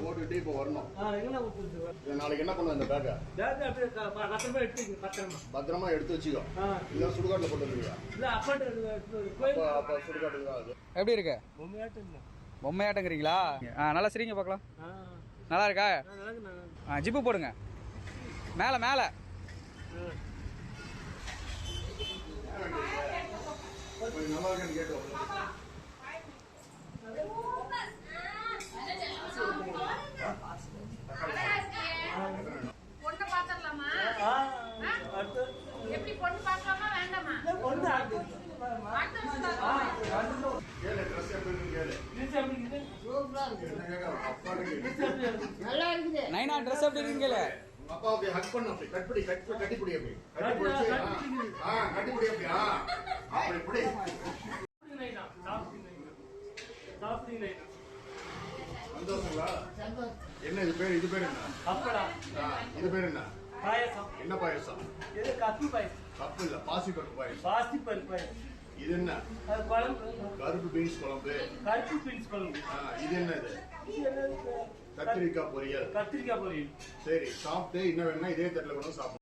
போட்டுட்டு இப்போ வரணும். நாளைக்கு என்ன பண்ணுவோம் இந்த பேக்கை பத்திரமா எடுத்து வச்சுக்கோ. இல்லை சுடுகாட்டில் போட்டு வரு. அப்போ கோயில் அப்போ சுடுகாட்டுக்கு தான் அது. எப்படி இருக்கு. பொம்மையாட்டங்கிறீங்களா? ஆ நல்லா சரிங்க பார்க்கலாம். நல்லா இருக்கா. ஆ ஜிப்பு போடுங்க. மேலே மேலே. நல்லா இருக்குன்னு கேட்டு வரணும். பொண்ணு பாத்திரலாமா ஆ, அடுத்து. எப்படி பொண்ணு பார்க்கலாமா வேண்டாமா இல்ல, பொண்ணு அடுத்து. அடுத்த வருஷம் ஆ, பார்க்கலாம். அடுத்து. கேளு ட்ரெஸ் எப்படி இருக்குன்னு கேளு இது எப்படி இருக்குது? என்ன கேட்க அப்பா இருக்கு இது எப்படி இருக்குது? நைனா ட்ரெஸ் எப்படி இருக்குன்னு கேளு உங்க அப்பா அப்படி. ஹக் பண்ணு அப்படி கட்டி அப்படி. கட்டி கட்டி- அப்படி. ஆ அப்படி. சந்தோஷங்களா? என்ன இது பேர் இது பேர் என்ன? ஆ, இது பேர் என்ன? பாயாசம். என்ன பாயசம்? இது கப்பி பாயாசம். இல்ல பாசி பருப்பு பாயசம். பாசி பருப்பு பாயாசம். இது என்ன குழம்பு. கருப்பு பீன்ஸ் குழம்பு கருப்பு பீன்ஸ் குழம்பு. இது என்ன இது இது என்னது? கத்திரிக்காய் பொரியல் கத்திரிக்காய் பொரியல் சரி சாப்பிட்டு இன்னும் வேணா இதே தட்டில் கொண்டு வந்து சாப்பிடணும்